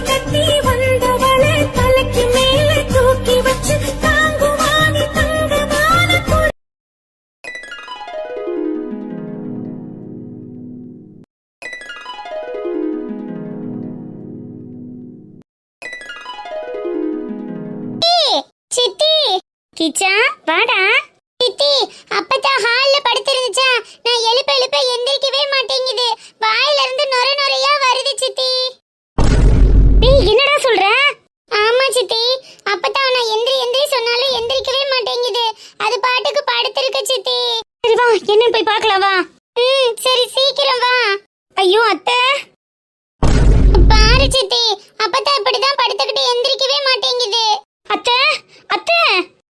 கட்டி என்னன்னு போய் பார்க்கலாம் வா. ம் சரி சீக்கிரம் வா. ஐயோ அத்தை. பாரு சித்தி. அப்பதான் இப்படிதான் படுத்துக்கிட்டு எந்திரிக்கவே மாட்டேங்குது. அத்தை அத்தை.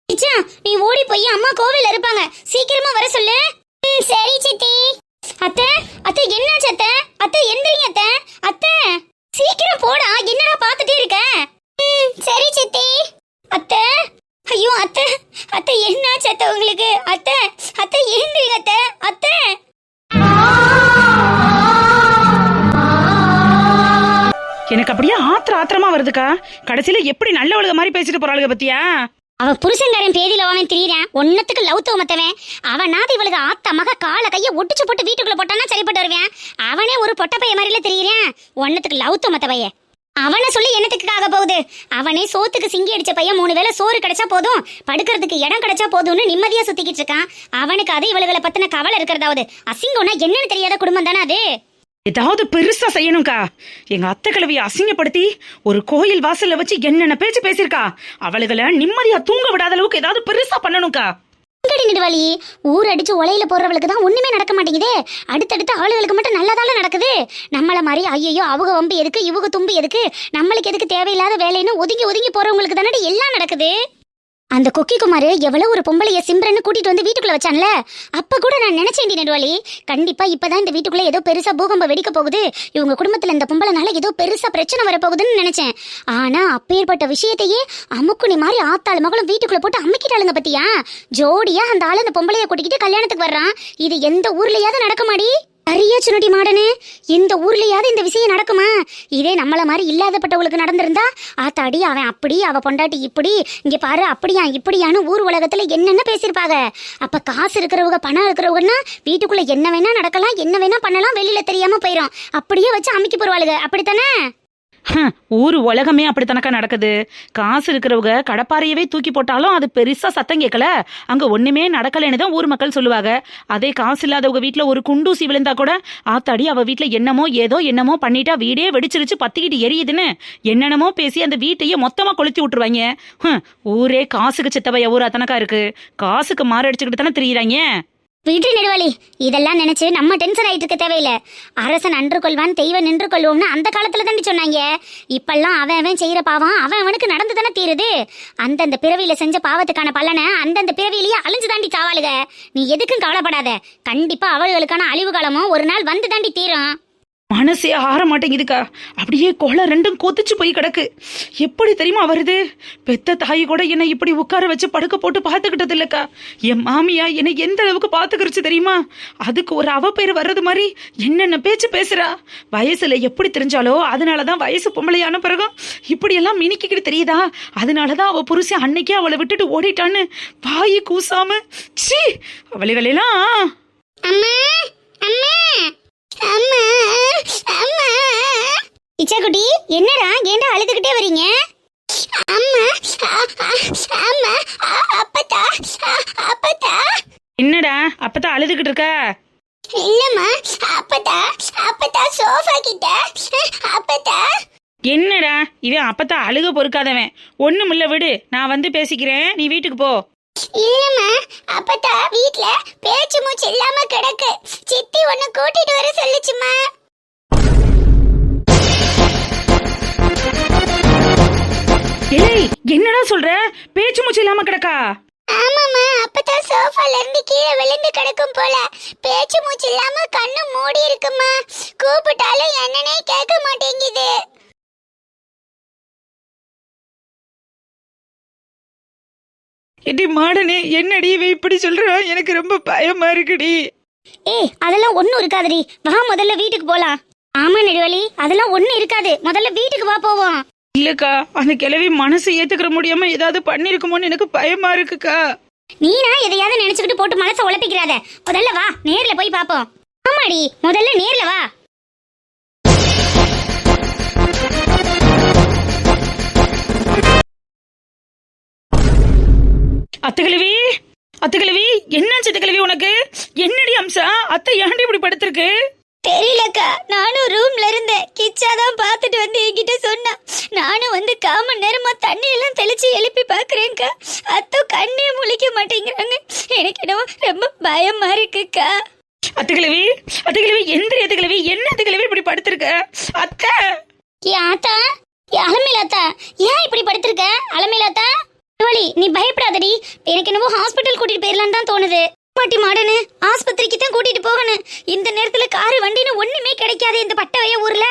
இச்சா நீ ஓடி போய் அம்மா கோவில் இருப்பாங்க. சீக்கிரமா வர சொல்லு. ம், சரி சித்தி. அத்தை அத்தை என்னாச்சு அத்தை? அத்தை எந்திரிங்க அத்தை. அத்தை சீக்கிரம் போடா. என்னடா பார்த்துட்டே இருக்க? ம், சரி சித்தி. அத்தை ஐயோ அத்தை அத்தை என்னாச்சு அத்தை உங்களுக்கு? அத்தை அத்தை எழுந்திரிங்க அத்தை அத்தை. எனக்கு அப்படியே ஆத்திர ஆத்திரமா வருதுக்கா. கடைசியில எப்படி நல்லவளுக மாதிரி பேசிட்டு போறாளுக பத்தியா? அவ புருஷன்காரன் பேதியில அவன் திரியறான் ஒன்னத்துக்கு லவ் தோமத்தவன் அவனாவது இவளுக்கு ஆத்த மக கால கைய ஒட்டிச்சு போட்டு வீட்டுக்குள்ள போட்டானா சரிப்பட்டு வருவேன். அவனே ஒரு பொட்ட பைய மாதிரில திரியறான். ஒன்னத்துக்கு லவ் தோமத்த பைய அவனை சொல்லி என்னத்துக்கு ஆக போகுது? அவனே சோத்துக்கு சிங்கி அடிச்ச பையன் மூணு வேளை சோறு கிடைச்சா போதும். படுக்கிறதுக்கு இடம் கிடைச்சா போதும்னு நிம்மதியா சுத்திக்கிட்டு இருக்கான். அவனுக்கு அது இவளுகளை பத்தின கவலை இருக்கிறதாவது. அசிங்கம்னா என்னன்னு தெரியாத குடும்பம் தானே அது? ஏதாவது பெருசா செய்யணும்க்கா. எங்க அத்தை கிழவிய அசிங்கப்படுத்தி ஒரு கோயில் வாசல்ல வச்சு என்னென்ன பேச்சு பேசியிருக்கா? அவளுகளை நிம்மதியா தூங்க விடாத அளவுக்கு ஏதாவது பெருசா பண்ணணும்க்கா. வழி நெடுவாளி? ஊர் அடிச்சு உலையில போறவளுக்கு தான் ஒண்ணுமே நடக்க மாட்டேங்குதே. அடுத்தடுத்த ஆளுகளுக்கு மட்டும் நல்லதால நடக்குது? நம்மள மாதிரி ஐயோ அவங்க வம்பு எதுக்கு இவங்க தும்பு எதுக்கு? நம்மளுக்கு எதுக்கு தேவையில்லாத வேலைன்னு ஒதுங்கி ஒதுங்கி போறவங்களுக்கு தானே எல்லாம் நடக்குது? அந்த கொக்கி குமார் எவ்வளோ ஒரு பொம்பளைய சிம்ரன்னு கூட்டிட்டு வந்து வீட்டுக்குள்ள வச்சான்ல? அப்ப கூட நான் நினைச்சேன் நெடுவாளி. கண்டிப்பா இப்பதான் இந்த வீட்டுக்குள்ள ஏதோ பெருசா பூகம்பம் வெடிக்க போகுது. இவங்க குடும்பத்துல இந்த பொம்பளைனால ஏதோ பெருசா பிரச்சனை வரப்போகுதுன்னு நினைச்சேன். ஆனா அப்பேற்பட்ட விஷயத்தையே அமுக்குனி மாதிரி ஆத்தாள் மகளும் வீட்டுக்குள்ள போட்டு அமுக்கிட்டாளுங்க பத்தியா? ஜோடியா அந்த ஆள் அந்த பொம்பளைய கூட்டிக்கிட்டு கல்யாணத்துக்கு வர்றான். இது எந்த ஊர்லயாவது நடக்குமாடி? அரிய சுனடி மாடனு இந்த ஊர்லயாவது இந்த விஷயம் நடக்குமா? இதே நம்மள மாதிரி இல்லாதப்பட்டவங்களுக்கு நடந்திருந்தா ஆத்தாடி அவன் அப்படி அவ பொண்டாட்டி இப்படி இங்க பாரு அப்படியா இப்படியான்னு ஊர் உலகத்துல என்னென்ன பேசியிருப்பாங்க? அப்ப காசு இருக்கிறவங்க பணம் இருக்கிறவங்கன்னா வீட்டுக்குள்ள என்ன வேணா நடக்கலாம் என்ன வேணா பண்ணலாம் வெளியில தெரியாம போயிடும் அப்படியே வச்சு அமைக்க போறவாளுங்க அப்படித்தானே? ஊர் உலகமே அப்படித்தானக்கா நடக்குது. காசு இருக்கிறவங்க கடப்பாறையவே தூக்கி போட்டாலும் அது பெருசா சத்தம் கேட்கல. அங்க ஒண்ணுமே நடக்கலைன்னு தான் ஊர் மக்கள் சொல்லுவாங்க. அதே காசு இல்லாதவங்க வீட்டுல ஒரு குண்டூசி விழுந்தா கூட ஆத்தாடி அவ வீட்டுல என்னமோ ஏதோ என்னமோ பண்ணிட்டா வீடே வெடிச்சிருச்சு பத்திக்கிட்டு எரியுதுன்னு. என்னென்னமோ பேசி அந்த வீட்டையே மொத்தமா கொளுத்தி விட்டுருவாங்க. ஊரே காசுக்கு சித்தவைய ஊரா தனக்கா இருக்கு. காசுக்கு மாரடிச்சுக்கிட்டு தானே தெரியுறாங்க. விடு நெடுவாளி இதெல்லாம் நினைச்சு நம்ம டென்ஷன் ஆயிட்டு இருக்க தேவையில்ல. அரசன் அன்று கொள்வான் தெய்வம் நின்று கொள்வோம்னு அந்த காலத்துல தாண்டி சொன்னாங்க. இப்பெல்லாம் அவன் அவன் செய்யற பாவம் அவன் அவனுக்கு நடந்து தானே தீருது. அந்தந்த பிறவியில செஞ்ச பாவத்துக்கான பலனை அந்தந்த பிறவியிலேயே அழிஞ்சு தாண்டி சாவாளுக நீ எதுக்கும் கவலைப்படாத. கண்டிப்பா அவளுகளுக்கான அழிவு காலமும் ஒரு நாள் வந்து தாண்டி தீரும். மனசே ஆற மாட்டேங்குதுக்கா. அப்படியே கொலை ரெண்டும் கொதிச்சு போய் கிடக்கு. எப்படி தெரியுமா வருது? பெத்த தாய் கூட என்னை இப்படி உட்கார வச்சு படுக்க போட்டு பார்த்துக்கிட்டது இல்லைக்கா என் மாமியா என்னை எந்த அளவுக்கு பார்த்துக்கிருச்சு தெரியுமா? அதுக்கு ஒரு அவ பேர் வர்றது மாதிரி என்னென்ன பேச்சு பேசுறா? வயசுல எப்படி தெரிஞ்சாலோ அதனால தான் வயசு பொம்பளையான பிறகும் இப்படியெல்லாம் மினிக்கிட்டு தெரியுதா? அதனால தான் அவள் புருஷன் அன்னைக்கே அவளை விட்டுட்டு ஓடிட்டான்னு வாயு கூசாம ச்சீ! அவளுகளெல்லாம் அம்மா அம்மா! இச்சாக்குட்டி என்னடா ஏன்டா அழுதுகிட்டே வரீங்க? அம்மா அம்மா அப்பத்தா அப்பத்தா. என்னடா அப்பதான் அழுதுகிட்டு இருக்க? இல்லம்மா அப்பத்தா அப்பத்தா சோஃபா கிட்ட. அப்பத்தா. என்னடா இவன் அப்பதான் அழுக பொறுக்காதவன். ஒண்ணுமில்ல விடு நான் வந்து பேசிக்கிறேன். நீ வீட்டுக்கு போ. இல்லம்மா அப்பத்தா வீட்ல பேச்சு மூச்சு இல்லாம கிடக்கு. சித்தி ஒன்னு கூட்டிட்டு வர சொல்லுச்சுமா ஏய் என்னடா சொல்ற? பேச்சு மூச்சு இல்லாம கிடக்கா? ஆமாம்மா அப்பதான் சோஃபால இருந்து கீழே விழுந்து கிடக்கும் போல. பேச்சு மூச்சு இல்லாம கண்ணு மூடி இருக்குமா கூப்பிட்டாலும் என்னன்னே கேட்க மாட்டேங்குது. எடி மாடனே என்னடி இவ இப்படி சொல்றா? எனக்கு ரொம்ப பயமா இருக்குடி. ஏய் அதெல்லாம் ஒண்ணும் இருக்காதடி. வா முதல்ல வீட்டுக்கு போலாம். ஆமா நெடுவலி அதெல்லாம் ஒண்ணு இருக்காது. முதல்ல வீட்டுக்கு வா போவோம். இல்லக்கா அந்த கிழவி மனசு ஏத்துக்கிற முடியாம ஏதாவது பண்ணிருக்குமோன்னு எனக்கு பயமா இருக்குக்கா. நீனா எதையாவது நினைச்சுக்கிட்டு போட்டு மனசை உழப்பிக்கிறாத முதல்ல வா நேர்ல போய் பாப்போம் ஆமாடி முதல்ல நேர்ல வா. அத்துக்கிழவி அத்துக்கிழவி என்னாச்சு அத்துக்கிழவி உனக்கு? என்னடி அம்சா? அத்தை ஏன்டி இப்படி படுத்திருக்கு? தெரியலக்கா நானும் ரூம்ல இருந்தேன். கிச்சா தான் பார்த்துட்டு வந்து என்கிட்ட சொன்னா. நானும் வந்து காமன் நேரமா தண்ணி எல்லாம் தெளிச்சு எழுப்பி பாக்குறேன்க்கா அத்தோ கண்ணே முழிக்க மாட்டேங்கிறாங்க. எனக்கு என்னவோ ரொம்ப பயமா இருக்குக்கா. அத்துக்கிழவி அத்துக்கிழவி எந்திரி அத்துக்கிழவி என்ன அத்துக்கிழவி இப்படி படுத்திருக்க? அத்தை! ஏ ஆத்தா? ஏ அலமேலாத்தா ஏன் இப்படி படுத்திருக்க? அலமேலாத்தா வழி நீ பயப்படாதடி. எனக்கு என்னவோ ஹாஸ்பிட்டல் கூட்டிட்டு போயிடலான்னு தான் தோணுது. பாட்டி மாடனு ஆஸ்பத்திரிக்கு தான் கூட்டிட்டு போகணும். இந்த நேரத்துல காரு வண்டின்னு ஒண்ணுமே கிடைக்காது இந்த பட்டவைய ஊர்ல.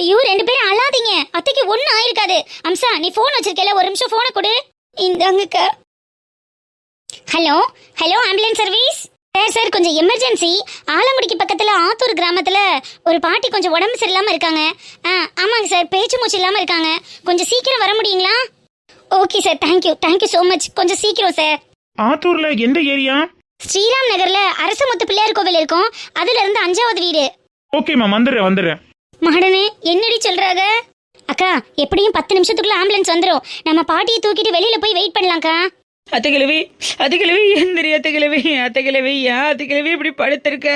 ஐயோ ரெண்டு பேரும் அழாதீங்க. அத்தைக்கு ஒண்ணும் ஆயிருக்காது. அம்சா நீ போன் வச்சிருக்கல ஒரு நிமிஷம் போனை கொடு. இந்தாங்கக்கா. Hello hello ambulance service sir sir கொஞ்சம் எமர்ஜென்சி ஆலங்குடிக்கு பக்கத்துல ஆத்தூர் கிராமத்துல ஒரு பாட்டி கொஞ்சம் உடம்பு சரியில்லாம இருக்காங்க. ஆ ஆமாங்க சார் பேச்சு மூச்சு இல்லாம இருக்காங்க. கொஞ்சம் சீக்கிரம் வர முடியுங்களா? Okay sir thank you thank you so much கொஞ்சம் சீக்கிரம் சார். ஆத்தூர்ல எந்த ஏரியா? ஸ்ரீராம் நகர்ல அரசமுத்து பிள்ளையார் கோவில் இருக்கும். அதுல இருந்து அஞ்சாவது வீடு. ஓகேம்மா வந்துடுறேன் வந்துடுறேன். மாடனே என்னடி சொல்றாங்க? அக்கா எப்படியும் பத்து நிமிஷத்துக்குள்ள ஆம்புலன்ஸ் வந்துரும். நம்ம பாட்டியை தூக்கிட்டு வெளியில போய் வெயிட் பண்ணலாம்க்கா. அத்துக்கிழவி அத்துக்கிழவி எந்திரி அத்துக்கிழவி அத்துக்கிழவி ஏன் அத்துக்கிழவி இப்படி படுத்திருக்க.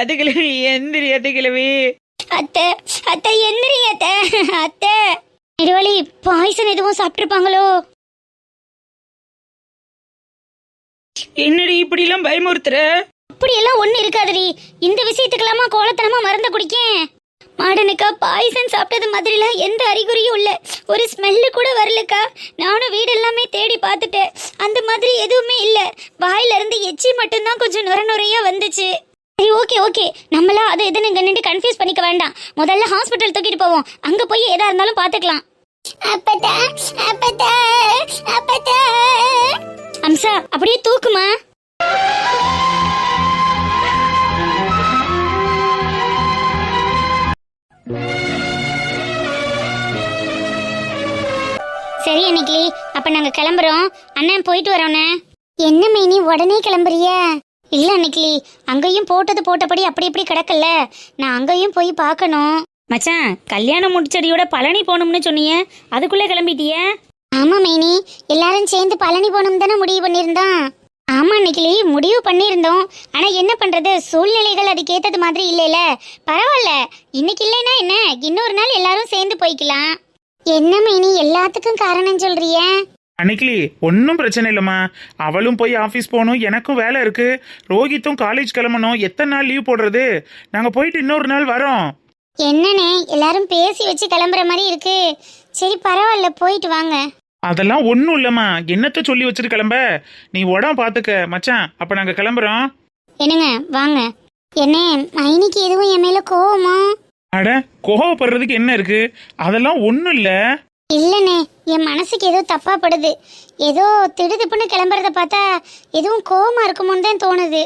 அத்துக்கிழவி எந்திரி அத்துக்கிழவி அத்தை அத்தை எந்திரிங்க அத்தை அத்தை. நெடுவலி பாய்சன் எதுவும் சாப்பிட்டுருப்பாங்களோ? என்னடி இப்படி எல்லாம் பயமுறுத்துற? அப்படியெல்லாம் ஒண்ணு இருக்காதுடி. இந்த விஷயத்துக்கெல்லாமா கோலத்தனமா மறந்த குடிக்கேன்? மாடனுக்கா பாய்சன் சாப்பிட்டது மாதிரிலாம் எந்த அறிகுறியும் இல்ல. ஒரு ஸ்மெல்லு கூட வரலக்கா. நானும் வீடு எல்லாமே தேடி பார்த்துட்டேன். அந்த மாதிரி எதுவுமே இல்ல. வாயில இருந்து எச்சி மட்டும்தான் கொஞ்சம் நுர நுரையா வந்துச்சு. சரி ஓகே ஓகே நம்மளா அது எதுன்னு இங்க நின்று கன்ஃபியூஸ் பண்ணிக்க வேண்டாம். முதல்ல ஹாஸ்பிட்டல் தூக்கிட்டு போவோம். அங்க போய் எதாக இருந்தாலும் பாத்துக்கலாம் அப்பதா அப்பதா அப்பதா அம்சா அப்படியே தூக்குமா? சரி அன்னைக்கு. அப்ப நாங்க கிளம்புறோம். அண்ணன் போயிட்டு வரோண்ணே. என்ன மீனி உடனே கிளம்புறிய? இல்ல அன்னைக்கு. அங்கேயும் போட்டது போட்டபடி அப்படி இப்படி கிடக்கல. நான் அங்கேயும் போய் பார்க்கணும். மச்சான் கல்யாணம் முடிச்சடியோட பழனி போகணும்னு சொன்னீங்க அதுக்குள்ளே கிளம்பிட்டிய? ஆமா மைனி எல்லாரும் சேர்ந்து பழனி போகணும் தானே முடிவு பண்ணியிருந்தோம். ஆமா அன்னைக்கு முடிவு பண்ணியிருந்தோம். ஆனா என்ன பண்றது? சூழ்நிலைகள் அதுக்கு ஏத்தது மாதிரி இல்லைல. பரவாயில்ல. இன்னைக்கு இல்லைன்னா என்ன? இன்னொரு நாள் எல்லாரும் சேர்ந்து போய்க்கலாம். என்ன மைனி எல்லாத்துக்கும் காரணம் சொல்றிய? அன்னைக்கிளி ஒன்றும் பிரச்சனை இல்லைம்மா. அவளும் போய் ஆஃபீஸ் போகணும் எனக்கும் வேலை இருக்கு. ரோஹித்தும் காலேஜ் கிளம்பணும். எத்தனை நாள் லீவ் போடுறது? நாங்கள் போயிட்டு இன்னொரு நாள் வரோம். என்னண்ணே எல்லாரும் பேசி வச்சு கிளம்புற மாதிரி இருக்கு. சரி பரவாயில்ல போயிட்டு வாங்க. அதெல்லாம் ஒன்றும் இல்லைம்மா. என்னத்த சொல்லி வச்சுட்டு கிளம்ப? நீ உடம்பு பார்த்துக்க மச்சான். அப்போ நாங்கள் கிளம்புறோம். என்னங்க வாங்க. என்ன மைனிக்கு எதுவும் என் மேல கோவமா? அட கோவப்படுறதுக்கு என்ன இருக்கு? அதெல்லாம் ஒன்றும் இல்லை. இல்லனே என் மனசுக்கு ஏதோ தப்பா படுது ஏதோ திடுதிப்புன்னு கிளம்புறத பார்த்தா எதுவும் கோவமா இருக்குமோன்னு தான் தோணுது.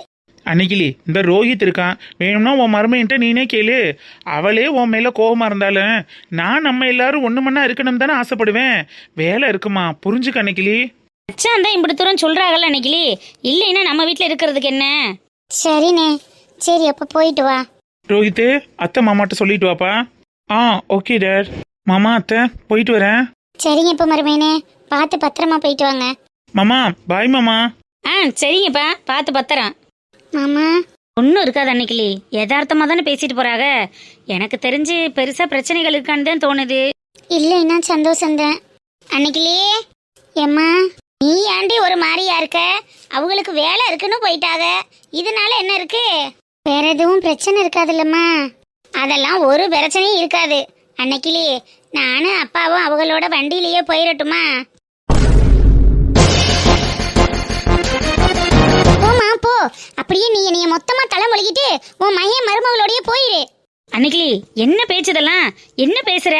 அன்னைக்கிளி இந்த ரோஹித் இருக்கான். வேணும்னா உன் மருமையிட்ட நீனே கேளு. அவளே உன் மேல கோவமா இருந்தாலும் நான் நம்ம எல்லாரும் ஒண்ணு மண்ணா இருக்கணும் தானே ஆசைப்படுவேன். வேலை இருக்குமா? புரிஞ்சுக்க அன்னைக்கிளி. மச்சான் தான் இப்படி தூரம் சொல்றாங்கல்ல அன்னைக்கிளி? இல்லைன்னா நம்ம வீட்டில் இருக்கிறதுக்கு என்ன? சரிண்ணே. சரி அப்ப போயிட்டு வா. ரோஹித்து அத்தை மாமாட்ட சொல்லிட்டு வாப்பா. ஆ ஓகே டேட். மாமா அத்தை போயிட்டு வரேன். சரிங்க இப்ப மருமையனே பார்த்து பத்திரமா போயிட்டு வாங்க. மாமா பாய் மாமா. ஆ சரிங்கப்பா. பார்த்து பத்திரம் மாமா. ஒன்றும் இருக்காது அன்னைக்கிளி. யதார்த்தமாக தானே பேசிட்டு போறாங்க எனக்கு தெரிஞ்சு பெருசா பிரச்சனைகள் இருக்கான்னு தான் தோணுது. இல்லைன்னா சந்தோஷம்தான் அன்னைக்கிலே ஏம்மா நீ ஏண்டி ஒரு மாதிரியா இருக்க? அவங்களுக்கு வேலை இருக்குன்னு போயிட்டாங்க இதனால என்ன இருக்கு? வேற எதுவும் பிரச்சனை இருக்காதுல்லம்மா. அதெல்லாம் ஒரு பிரச்சனையும் இருக்காது. அன்னைக்கிலே நானும் அப்பாவும் அவங்களோட வண்டியிலேயே போயிடட்டுமா போமா போ. அப்படியே நீ என்னைய மொத்தமா தலை மொழிகிட்டு உன் மையன் மருமகளோடய போயிரு. அன்னைக்கிளி என்ன பேச்சுதெல்லாம்? என்ன பேசுற?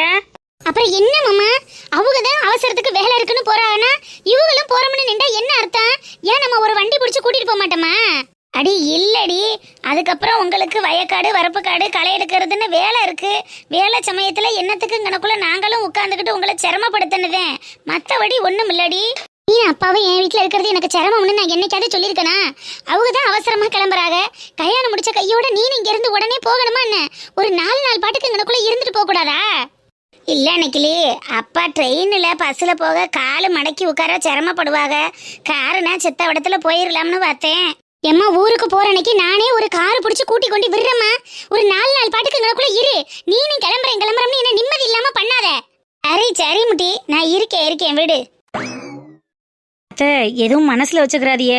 அப்புறம் என்ன மாமா? அவங்க தான் அவசரத்துக்கு வேலை இருக்குன்னு போறாங்கன்னா இவங்களும் போறோம்னு நின்றா என்ன அர்த்தம்? ஏன் நம்ம ஒரு வண்டி பிடிச்சு கூட்டிட்டு போக மாட்டோமா? அடி இல்லடி. அதுக்கப்புறம் உங்களுக்கு வயக்காடு வரப்பு காடு களை எடுக்கிறதுன்னு வேலை இருக்கு. வேலை சமயத்துல என்னத்துக்கு இங்கனக்குள்ள நாங்களும் உட்காந்துக்கிட்டு உங்களை சிரமப்படுத்தினதேன் மற்றபடி ஒண்ணும் இல்லடி. நீ அப்பாவும் என் வீட்டில் இருக்கிறது எனக்கு சிரமம்னு நான் என்னைக்காவது சொல்லியிருக்கேனா? அவங்க தான் அவசரமாக கிளம்புறாங்க. கல்யாணம் முடிச்ச கையோட நீ இங்கேருந்து உடனே போகணுமா என்ன? ஒரு நாலு நாள் பாட்டுக்கு இங்கனக்குள்ளே இருந்துட்டு போகக்கூடாதா? இல்லை நிக்கிலி அப்பா ட்ரெயினில் பஸ்ஸில் போக காலு மடக்கி உட்கார சிரமப்படுவாங்க காருனா செத்த இடத்துல போயிடலாம்னு பார்த்தேன். எம்மா ஊருக்கு போற அன்னைக்கு நானே ஒரு கார் பிடிச்சி கூட்டி கொண்டு விடுறேம்மா. ஒரு நாலு நாள் பாட்டுக்கு எங்களுக்குள்ள இரு. நீனும் கிளம்புறேன் கிளம்புறேன்னு என்ன நிம்மதி இல்லாம பண்ணாத. சரி சரி முட்டி நான் இருக்கேன் இருக்கேன் விடு. அத்தை எதுவும் மனசுல வச்சுக்கிறாதிய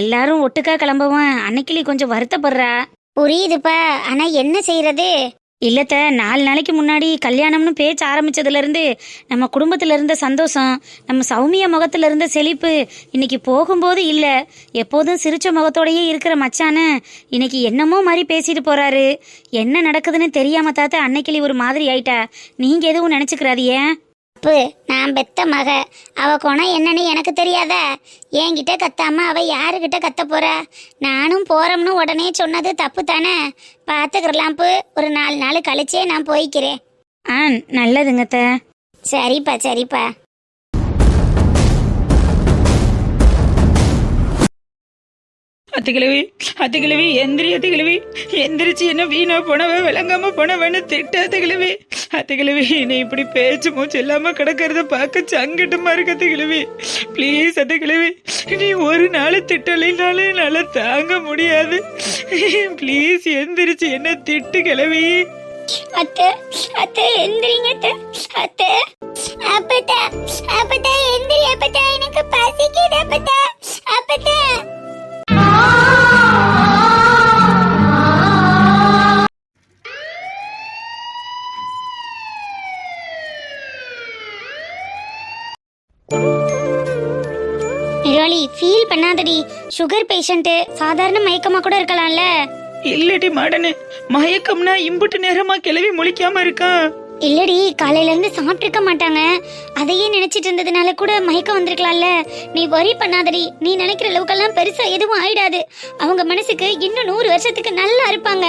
எல்லாரும் ஒட்டுக்கா கிளம்பவும். அன்னைக்கிளி கொஞ்சம் வருத்தப்படுறா. புரியுதுப்பா. ஆனா என்ன செய்யறது இல்லத்த நாலு நாளைக்கு முன்னாடி கல்யாணம்னு பேச்சு ஆரம்பித்ததுலேருந்து நம்ம குடும்பத்தில் இருந்த சந்தோஷம் நம்ம சௌமியா முகத்தில் இருந்த செழிப்பு இன்னைக்கு போகும்போது இல்லை. எப்போதும் சிரிச்ச முகத்தோடயே இருக்கிற மச்சான இன்னைக்கு என்னமோ மாதிரி பேசிட்டு போறாரு. என்ன நடக்குதுன்னு தெரியாம தாத்த அன்னைக்கிளி ஒரு மாதிரி ஆயிட்டா. நீங்க எதுவும் நினைச்சுக்கிறாதிய தப்பு. நான் பெத்த மக. அவ குணம் என்னன்னு எனக்கு தெரியாதா? என்கிட்ட கத்தாம அவ யாருகிட்ட கத்த போறா? நானும் போறோம்னு உடனே சொன்னது தப்பு தானே? பாத்துக்கிறலாம்ப்பு ஒரு நாலு நாள் கழிச்சே நான் போய்க்கிறேன். ஆ நல்லதுங்க அத்தை. சரிப்பா சரிப்பா. அத்துக்கிழவி அத்துக்கிழவி எந்திரி அத்துக்கிழவி எந்திரிச்சு என்ன வீணா போனவ விளங்காம போனவன்னு திட்ட அத்துக்கிழவி அத்துக்கிழவி என்னை இப்படி பேச்சு மூச்சு இல்லாம கிடக்கிறத பார்க்க சங்கட்டமா இருக்கு அத்துக்கிழவி ப்ளீஸ் அத்துக்கிழவி நீ ஒரு நாள் திட்டலைனாலே என்னால தாங்க முடியாது. ப்ளீஸ் எந்திரிச்சு என்ன திட்டு கிழவி. அத்தை அத்தை எந்திரிங்க அத்தை. அத்தை அப்பத்தா அப்பதா எந்திரி அப்பதா எனக்கு பசிக்குது அப்பதா அப்பத்தா. நிரோலி ஃபீல் பண்ணாதடி. சுகர் பேஷண்ட்டு சாதாரண மயக்கமா கூட இருக்கலாம்ல. இல்லடி மாடனு மயக்கம்னா இம்புட்டு நேரமா கிளவி முழிக்காம இருக்கான் இல்லடி காலையில இருந்து சாப்பிட்டிருக்க மாட்டாங்க. அதையே நினைச்சிட்டு இருந்ததுனால கூட மயக்கம் வந்திருக்கலாம்ல. நீ வரி பண்ணாதடி. நீ நினைக்கிற அளவுக்கெல்லாம் பெருசா எதுவும் ஆயிடாது. அவங்க மனசுக்கு இன்னும் நூறு வருஷத்துக்கு நல்லா இருப்பாங்க.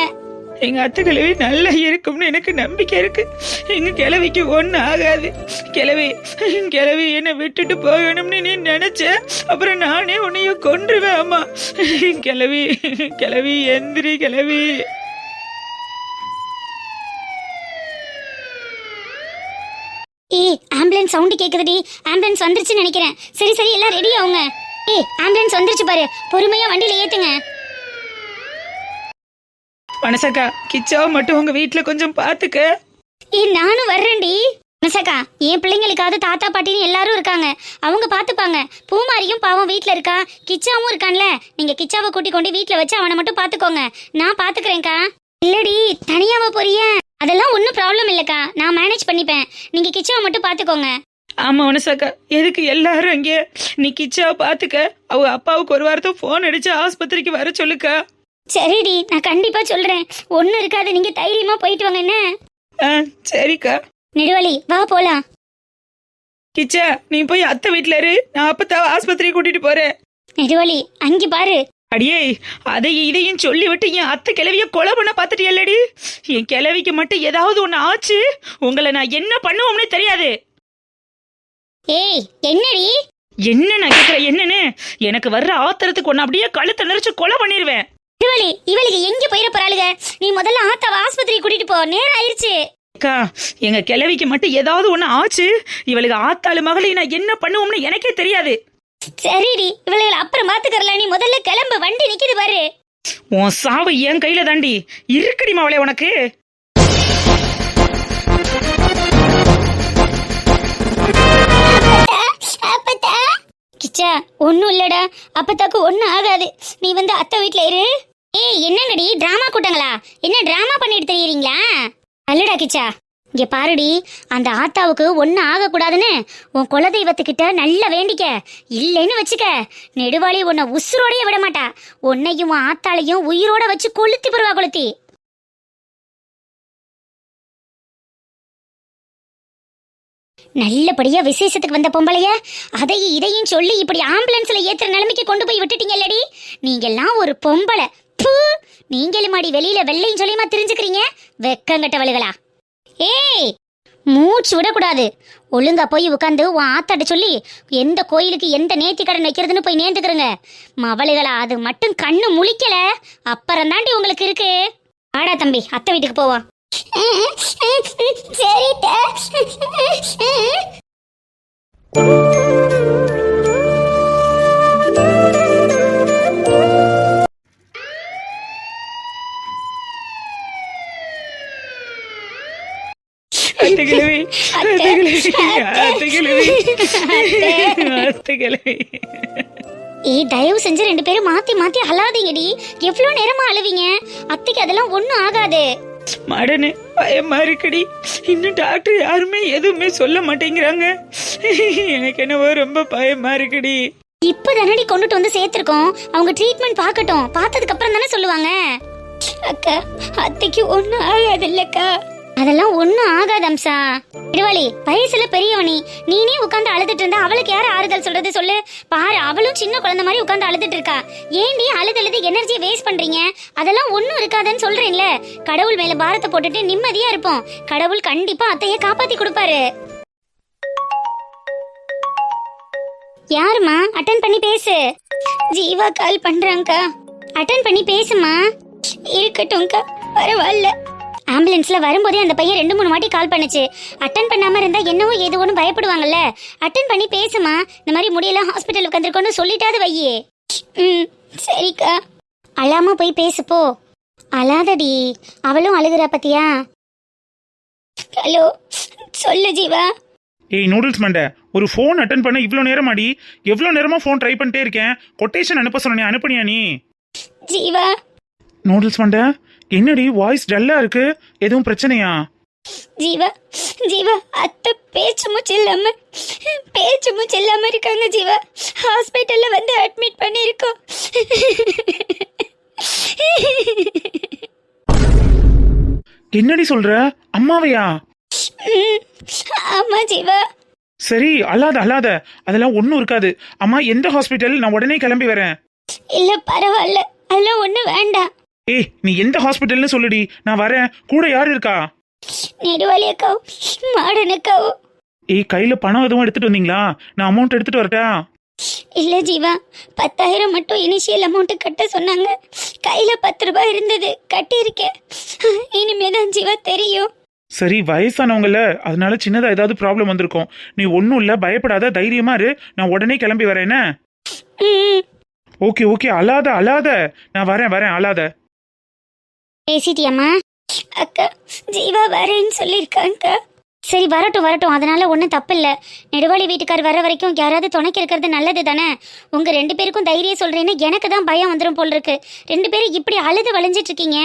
எங்க அத்தை கிழவி நல்லா இருக்கும்னு எனக்கு நம்பிக்கை இருக்கு. எங்க கிழவிக்கு ஒண்ணு ஆகாது. கிழவி கிழவி என்னை விட்டுட்டு போகணும்னு நீ நினைச்ச அப்புறம் நானே உன்னைய கொன்றுவேன் அம்மா. கிழவி கிழவி எந்திரி கிழவி. ஏய் ஆம்புலன்ஸ் சவுண்ட் கேக்குதுடி. ஆம்புலன்ஸ் வந்துருச்சுன்னு நினைக்கிறேன். சரி சரி எல்லாம் ரெடி ஆகுங்க ஏய் ஆம்புலன்ஸ் வந்துருச்சு பாரு. பொறுமையா வண்டியில ஏத்துங்க. மனசக்கா கிச்சாவை மட்டும் உங்க வீட்டுல கொஞ்சம் பாத்துக்க. ஏய் நானும் வர்றேன்டி. மிசக்கா என் பிள்ளைங்களுக்காவது தாத்தா பாட்டின்னு எல்லாரும் இருக்காங்க. அவங்க பார்த்துப்பாங்க பூமாரியும் பாவம் வீட்டில் இருக்கா? கிச்சாவும் இருக்கான்ல. நீங்க கிச்சாவை கூட்டி கொண்டு வீட்டில் வச்சு அவனை மட்டும் பார்த்துக்கோங்க நான் பார்த்துக்கிறேன்க்கா இல்லடி தனியாவா போறிய. அதெல்லாம் ஒன்றும் ப்ராப்ளம் இல்லைக்கா. நான் மேனேஜ் பண்ணிப்பேன். நீங்க கிச்சாவை மட்டும் பார்த்துக்கோங்க ஆமா மனசாக்கா. எதுக்கு எல்லாரும் அங்கே நீ கிச்சாவை பாத்துக்க. அவங்க அப்பாவுக்கு ஒரு வாரத்தை போன் அடிச்சு ஆஸ்பத்திரிக்கு வர சொல்லுக்கா. சரிடி நான் கண்டிப்பா சொல்றேன். ஒன்றும் இருக்காது நீங்க தைரியமா போயிட்டு வாங்க என்ன? ஆ சரிக்கா. நெடுவழி வா போலாம். கிச்சா நீ போய் அத்தை வீட்ல இரு. நான் அப்பத்தாவ ஆஸ்பத்திரி கூட்டிட்டு போறேன். நெடுவழி அங்கே பாரு. அடியே அதையும் இதையும் சொல்லி விட்டு என் அத்தை கிளவிய கொலை பண்ண பார்த்துட்டியல்லடி? என் கிளவிக்கு மட்டும் ஏதாவது ஒன்று ஆச்சு? உங்களை நான் என்ன பண்ணுவோம்னே தெரியாது. ஏய் என்னடி? என்ன நான் கேட்குறேன் என்னன்னு? எனக்கு வர்ற ஆத்திரத்துக்கு ஒன்று அப்படியே கழுத்தை நெரிச்சு கொலை பண்ணிடுவேன் நெடுவழி இவளுக்கு எங்க போயிட போறாளுக? நீ முதல்ல ஆத்தாவை ஆஸ்பத்திரி கூட்டிட்டு போ நேரம் ஆயிருச்சு. அக்கா எங்க கிளவிக்கு மட்டும் ஏதாவது ஒன்று ஆச்சு? இவளுக்கு ஆத்தாளு மகளை நான் என்ன பண்ணுவோம்னு எனக்கே தெரியாது. சரிடி இவளுகளை அப்புறம் பாத்துக்கறல நீ முதல்ல கிளம்பு வண்டி நிக்குது பாரு. உன் சாவு என் கையில தாண்டி. இருக்கடி மாவளே உனக்கு. கிச்சா ஒண்ணும் இல்லடா. அப்பத்தாக்கு ஒண்ணும் ஆகாது. நீ வந்து அத்தை வீட்ல இரு. ஏய் என்னங்கடி? டிராமா கூட்டங்களா? என்ன டிராமா பண்ணிட்டு தெரியுறீங்களா? அல்லடா கிச்சா. இங்க பாருடி அந்த ஆத்தாவுக்கு ஒன்னும் ஆகக்கூடாதுன்னு உன் குலதெய்வத்துக்கிட்ட நல்லா வேண்டிக்க. இல்லைன்னு வச்சுக்க. நெடுவாளி உன்னை உசுரோடையே விட மாட்டா உன்னையும் உன் ஆத்தாளையும் உயிரோட வச்சு கொளுத்தி போடுவா கொளுத்தி. நல்லபடியா விசேஷத்துக்கு வந்த பொம்பளைய அதையும் இதையும் சொல்லி இப்படி ஆம்புலன்ஸ்ல ஏத்துற நிலைமைக்கு கொண்டு போய் விட்டுட்டீங்கல்லடி நீங்கெல்லாம் ஒரு பொம்பளை. நீங்களும் மாடி வெளியில வெள்ளையும் சொல்லியுமா தெரிஞ்சுக்கிறீங்க? வெக்கங்கட்டவளுகளா ஏய் மூச்சு விடக்கூடாது. ஒழுங்கா போய் உட்காந்து உன் ஆத்தாட்ட சொல்லி எந்த கோயிலுக்கு எந்த நேர்த்தி கடன் வைக்கிறதுன்னு போய் நேர்ந்துக்கிறங்க. மவளுகளா அது மட்டும் கண்ணு முழிக்கல. அப்புறம் தாண்டி உங்களுக்கு இருக்கு. ஆடா தம்பி அத்தை வீட்டுக்கு போவோம். சரி ஏய் தயவு செஞ்சு ரெண்டு பேரும் மாத்தி மாத்தி அழாதீங்கடி. எவ்வளவு நேரமா அழுவீங்க? அத்தைக்கு அதெல்லாம் ஒண்ணும் ஆகாது. மடனு பயமா இருக்குடி. இன்னும் டாக்டர் யாருமே எதுவுமே சொல்ல மாட்டேங்கிறாங்க. எனக்கு என்னவோ ரொம்ப பயமா இருக்குடி. இப்ப தானடி கொண்டுட்டு வந்து சேர்த்திருக்கோம். அவங்க ட்ரீட்மெண்ட் பார்க்கட்டும். பார்த்ததுக்கு அப்புறம் தானே சொல்லுவாங்க. அக்கா அத்தைக்கு ஒண்ணும் ஆகாது இல்லக்கா அதெல்லாம் ஒண்ணும் ஆகாது அம்சா. இருவாளி வயசுல பெரியவனி நீனே உட்காந்து அழுதுட்டு இருந்தா அவளுக்கு யார் ஆறுதல் சொல்றது சொல்லு? பாரு அவளும் சின்ன குழந்தை மாதிரி உட்காந்து அழுதுட்டு இருக்கா. ஏண்டி அழுது அழுது எனர்ஜியை வேஸ்ட் பண்றீங்க? அதெல்லாம் ஒண்ணும் இருக்காதுன்னு சொல்றேன்ல கடவுள் மேல பாரத்தை போட்டுட்டு நிம்மதியா இருப்போம். கடவுள் கண்டிப்பா அத்தைய காப்பாத்தி கொடுப்பாரு. யாருமா அட்டன் பண்ணி பேசு. ஜீவா கால் பண்றாங்கக்கா. அட்டன் பண்ணி பேசுமா இருக்கட்டும்க்கா. பரவாயில்ல. ஆம்புலன்ஸ்ல வரும்போதே அந்த பையன் ரெண்டு மூணு வாட்டி கால் பண்ணுச்சு. அட்டன் பண்ணாம இருந்தா என்னவோ ஏதோ ஒன்று பயப்படுவாங்கல்ல. அட்டன் பண்ணி பேசுமா. இந்த மாதிரி முடியல ஹாஸ்பிட்டல் உட்காந்துருக்கோன்னு சொல்லிட்டாது வையே. ம் சரிக்கா. அழாம போய் பேசு போ அழாதடி. அவளும் அழுகுறா பத்தியா? ஹலோ சொல்லு ஜீவா. ஏய் நூடுல்ஸ் மண்டை. ஒரு ஃபோன் அட்டன் பண்ண இவ்வளோ நேரமாடி? எவ்வளோ நேரமா ஃபோன் ட்ரை பண்ணிட்டே இருக்கேன்? கொட்டேஷன் அனுப்ப சொன்னேன் அனுப்புனியா நீ? ஜீவா. நூடுல்ஸ் மண்டை என்னடி வாய்ஸ் டல்லா இருக்கு? எதுவும் பிரச்சனையா? ஜீவா ஜீவா அத்தை பேச்சு மூச்சு இல்லாம பேச்சு மூச்சு இல்லாம இருக்காங்க ஜீவா. ஹாஸ்பிட்டல்ல வந்து அட்மிட் பண்ணிருக்கோம் என்னடி சொல்ற? அம்மாவையா? ம், ஆமா ஜீவா. சரி அல்லாத அல்லாத அதெல்லாம் ஒன்றும் இருக்காது. அம்மா எந்த ஹாஸ்பிட்டல் நான் உடனே கிளம்பி வரேன். இல்ல பரவாயில்ல. அதெல்லாம் ஒண்ணு வேண்டாம். ஏய் நீ எந்த ஹாஸ்பிட்டல்னு சொல்லுடி. நான் வரேன். கூட யார் இருக்கா? நெடுவாளி அக்காவும் மாடன் அக்காவும் ஏய் கையில பணம் எதுவும் எடுத்துட்டு வந்தீங்களா? நான் அமௌண்ட் எடுத்துட்டு வரட்டா? இல்ல ஜீவா பத்தாயிரம் மட்டும் இனிஷியல் அமௌண்ட் கட்ட சொன்னாங்க. கையில பத்து ரூபாய் இருந்தது. கட்டியிருக்கேன். இனிமே தான் ஜீவா தெரியும். சரி வயசானவங்கள அதனால சின்னதா ஏதாவது ப்ராப்ளம் வந்திருக்கும். நீ ஒன்றும் இல்லை பயப்படாத தைரியமா இரு. நான் உடனே கிளம்பி வரேனே ம் ஓகே ஓகே அழாத அழாத. நான் வரேன் வரேன் அழாத. பேசிட்டியாம்மா? அக்கா ஜீவா வரேன்னு சொல்லியிருக்காங்க சரி வரட்டும் வரட்டும். அதனால ஒன்றும் தப்பில்லை. நெடுவாளி வீட்டுக்கார் வர வரைக்கும் யாராவது துணைக்கு இருக்கிறது நல்லது தானே? உங்கள் ரெண்டு பேருக்கும் தைரியம் சொல்கிறேன்னு எனக்கு தான் பயம் வந்துடும் போல் இருக்கு. ரெண்டு பேரும் இப்படி அழுது வளைஞ்சிட்டு இருக்கீங்க